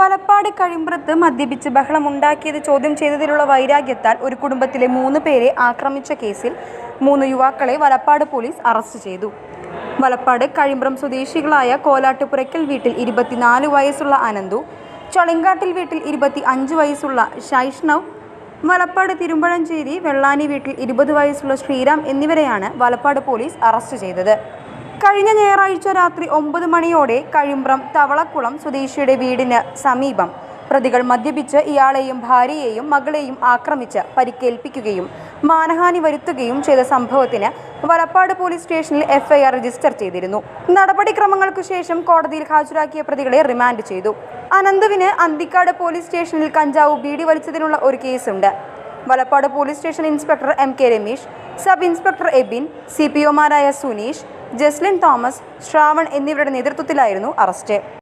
വലപ്പാട് കഴിമ്പ്രത്ത് മദ്യപിച്ച് ബഹളമുണ്ടാക്കിയത് ചോദ്യം ചെയ്തതിലുള്ള വൈരാഗ്യത്താൽ ഒരു കുടുംബത്തിലെ മൂന്ന് പേരെ ആക്രമിച്ച കേസിൽ മൂന്ന് യുവാക്കളെ വലപ്പാട് പോലീസ് അറസ്റ്റ് ചെയ്തു. വലപ്പാട് കഴിമ്പ്രം സ്വദേശികളായ കോലാട്ടുപുരയ്ക്കൽ വീട്ടിൽ ഇരുപത്തിനാല് വയസ്സുള്ള അനന്തു ചൊളിങ്കാട്ടിൽ വീട്ടിൽ ഇരുപത്തി അഞ്ച് വയസ്സുള്ള ശൈഷ്ണവ് വലപ്പാട് തിരുമ്പഴഞ്ചേരി വെള്ളാനി വീട്ടിൽ ഇരുപത് വയസ്സുള്ള ശ്രീറാം എന്നിവരെയാണ് വലപ്പാട് പോലീസ് അറസ്റ്റ് ചെയ്തത്. കഴിഞ്ഞ ഞായറാഴ്ച രാത്രി ഒമ്പത് മണിയോടെ കഴിമ്പ്രം തവളക്കുളം സ്വദേശിയുടെ വീടിന് സമീപം പ്രതികൾ മദ്യപിച്ച് ഇയാളെയും ഭാര്യയെയും മകളെയും ആക്രമിച്ച് പരിക്കേൽപ്പിക്കുകയും മാനഹാനി വരുത്തുകയും ചെയ്ത സംഭവത്തിന് വലപ്പാട് പോലീസ് സ്റ്റേഷനിൽ എഫ്ഐആർ രജിസ്റ്റർ ചെയ്തിരുന്നു. നടപടിക്രമങ്ങൾക്കു ശേഷം കോടതിയിൽ ഹാജരാക്കിയ പ്രതികളെ റിമാൻഡ് ചെയ്തു. അനന്തുവിന് അന്തിക്കാട് പോലീസ് സ്റ്റേഷനിൽ കഞ്ചാവ് ബീഡി വലിച്ചതിനുള്ള ഒരു കേസുണ്ട്. Valappad police station inspector M K Ramesh sub inspector Ebin C P ഒമാരായ Suneesh Jaslin Thomas Shravan എന്നിവരുടെ നേതൃത്വത്തിലായിരുന്നു അറസ്റ്റ്.